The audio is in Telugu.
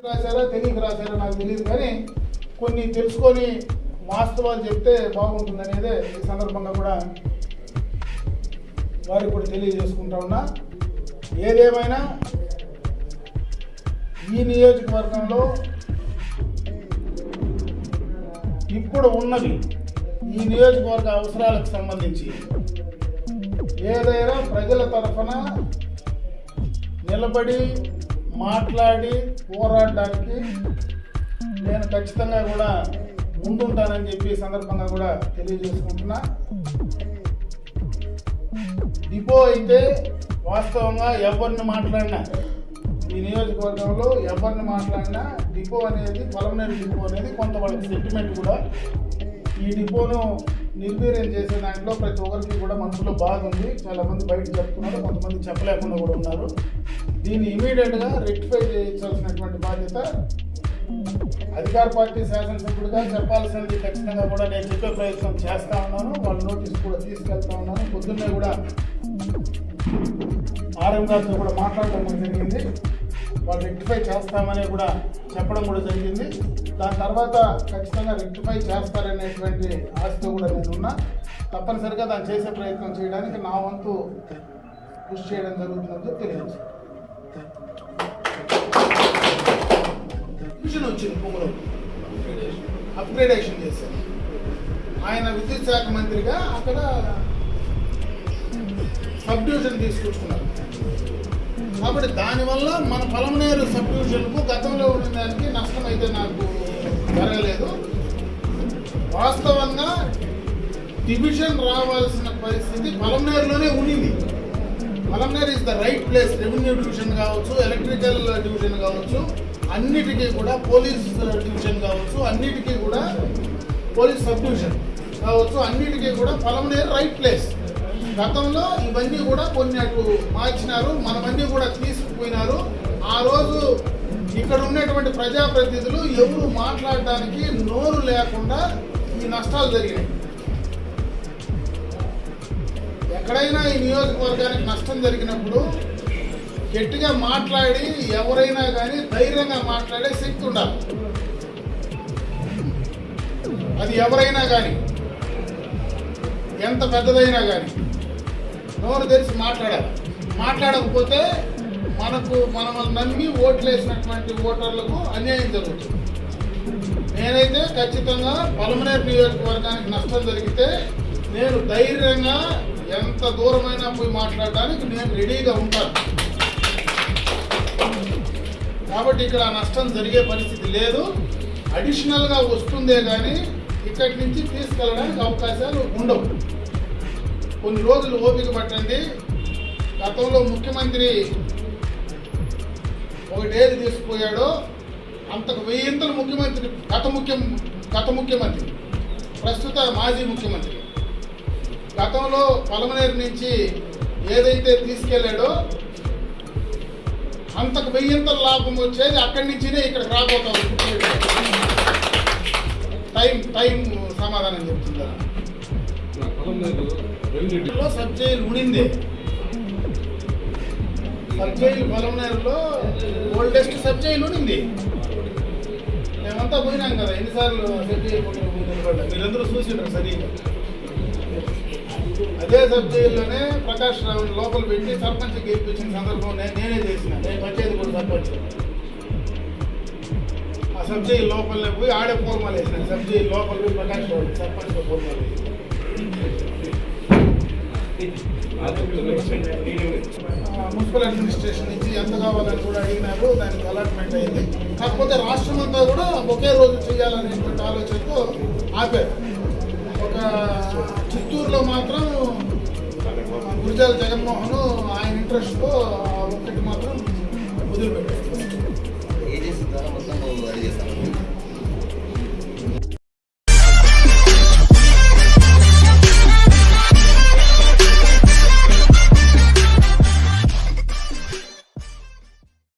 రాశారా తెలియక రాశారా నాకు తెలియదు కానీ కొన్ని తెలుసుకొని వాస్తవాలు చెప్తే బాగుంటుంది అనేదే ఈ సందర్భంగా కూడా వారికి కూడా తెలియజేసుకుంటా ఉన్నా. ఏదేమైనా ఈ నియోజకవర్గంలో ఇప్పుడు ఉన్నది ఈ నియోజకవర్గ అవసరాలకు సంబంధించి ఏదైనా ప్రజల తరఫున నిలబడి మాట్లాడి పోరాడడానికి నేను ఖచ్చితంగా కూడా ముందుంటానని చెప్పి సందర్భంగా కూడా తెలియజేసుకుంటున్నా. డిపో అయితే వాస్తవంగా ఎవరిని మాట్లాడినా ఈ నియోజకవర్గంలో ఎవరిని మాట్లాడినా డిపో అనేది పొలంనేరు డిపో అనేది కొంత వాళ్ళకి సెంటిమెంట్ కూడా. ఈ డిపోను నిర్వీర్యం చేసే దాంట్లో ప్రతి ఒక్కరికి కూడా మనసులో బాగుంది చాలామంది బయట చెప్తున్నారు కొంతమంది చెప్పలేకుండా కూడా ఉన్నారు. దీన్ని ఇమీడియట్గా రెక్టిఫై చేయించాల్సినటువంటి బాధ్యత అధికార పార్టీ శాసనసభ్యుడిగా చెప్పాల్సినది ఖచ్చితంగా కూడా నేను చెప్పే ప్రయత్నం చేస్తా ఉన్నాను. వాళ్ళ నోటీస్ కూడా తీసుకెళ్తా ఉన్నాను. పొద్దున్నే కూడా ఆర్ఎం గారితో కూడా మాట్లాడడం జరిగింది. వాళ్ళు రెక్టిఫై చేస్తామని కూడా చెప్పడం కూడా జరిగింది. దాని తర్వాత ఖచ్చితంగా రెక్టిఫై చేస్తారనేటువంటి ఆశతో కూడా నేను ఉన్నా. తప్పనిసరిగా దాన్ని చేసే ప్రయత్నం చేయడానికి నా వంతు కృషి చేయడం జరుగుతుందని చెప్పి తెలియజేస్తాను మిషన్ వచ్చింది పొంగులో అప్గ్రేడేషన్ చేశారు. ఆయన విద్యుత్ శాఖ మంత్రిగా అక్కడ సబ్ డివిజన్ తీసుకొచ్చుకున్నారు. కాబట్టి దానివల్ల మన పలమనేరు సబ్ డివిజన్కు గతంలో ఉన్న దానికి నష్టం అయితే నాకు జరగలేదు. వాస్తవంగా డివిజన్ రావాల్సిన పరిస్థితి పలమనేరులోనే ఉనింది Palamaner is the right place revenue division కావచ్చు ఎలక్ట్రికల్ డివిజన్ కావచ్చు అన్నిటికీ కూడా పోలీస్ డివిజన్ కావచ్చు అన్నిటికీ కూడా పోలీస్ సబ్ డివిజన్ కావచ్చు అన్నిటికీ కూడా పలమనేరు రైట్ ప్లేస్ గతంలో ఇవన్నీ కూడా కొన్ని అటు మార్చినారు మనమన్నీ కూడా తీసుకుపోయినారు. ఆ రోజు ఇక్కడ ఉన్నటువంటి ప్రజాప్రతినిధులు ఎవరు మాట్లాడడానికి నోరు లేకుండా ఈ నష్టాలు జరిగినాయి. ఎక్కడైనా ఈ నియోజకవర్గానికి నష్టం జరిగినప్పుడు గట్టిగా మాట్లాడి ఎవరైనా కానీ ధైర్యంగా మాట్లాడే శక్తి ఉండాలి. అది ఎవరైనా కానీ ఎంత పెద్దదైనా కానీ నోరు తెరిచి మాట్లాడాలి. మాట్లాడకపోతే మనకు మనం నమ్మి ఓట్లు వేసినటువంటి ఓటర్లకు అన్యాయం జరుగుతుంది. నేనైతే ఖచ్చితంగా పలమనేరు నియోజకవర్గానికి నష్టం జరిగితే నేను ధైర్యంగా ఎంత దూరమైనా పోయి మాట్లాడడానికి నేను రెడీగా ఉంటాను. కాబట్టి ఇక్కడ ఆ నష్టం జరిగే పరిస్థితి లేదు. అడిషనల్గా వస్తుందే కానీ ఇక్కడి నుంచి తీసుకెళ్ళడానికి అవకాశాలు ఉండవు. కొన్ని రోజులు ఓపిక పట్టండి. గతంలో ముఖ్యమంత్రి ఒకటేది తీసుకుపోయాడో అంతకు వెయ్యింతలు ముఖ్యమంత్రి గత ముఖ్యం గత ముఖ్యమంత్రి ప్రస్తుత మాజీ ముఖ్యమంత్రి. గతంలో పలమనేరు నుంచి ఏదైతే తీసుకెళ్ళాడో అంతకు వెయ్యింతల లాభం వచ్చేది అక్కడి నుంచినే ఇక్కడికి రాబోతాం టైం టైం సమాధానం చెప్తుందా? లో సబ్ జైలు ఉండింది సబ్ జైలు పొలంనేరులో ఓల్డెస్ట్ సబ్ జైలు ఉండింది. మేమంతా పోయినాం కదా ఎన్నిసార్లు సబ్ జైలు మీరందరూ చూసిండ్రు సరిగ్గా అదే సబ్ జైల్లోనే ప్రకాష్ రావు లోపల పెట్టి సర్పంచ్ గెలిపించిన సందర్భం నేనే చేసిన. నేను పంచాయతీ కూడా సర్పంచ్. ఆ సబ్ జైలు లోపలనే పోయి ఆడే పూర్మాలు వేసిన. సబ్ జైలు లోపల పోయి ప్రకాష్ రావు సర్పంచ్ పూర్మాలు వేసిన. మున్సిపల్ అడ్మినిస్ట్రేషన్ నుంచి ఎంత కావాలని కూడా అడిగినారు దానికి అలాట్మెంట్ అయింది. కాకపోతే రాష్ట్రం అంతా కూడా ఒకే రోజు చేయాలనేటువంటి ఆలోచనతో ఆపారు. ఒక చిత్తూరులో మాత్రం గురిజాల జగన్మోహన్ ఆయన ఇంట్రెస్ట్తో ఒక్కటి మాత్రం వదిలిపెట్టారు.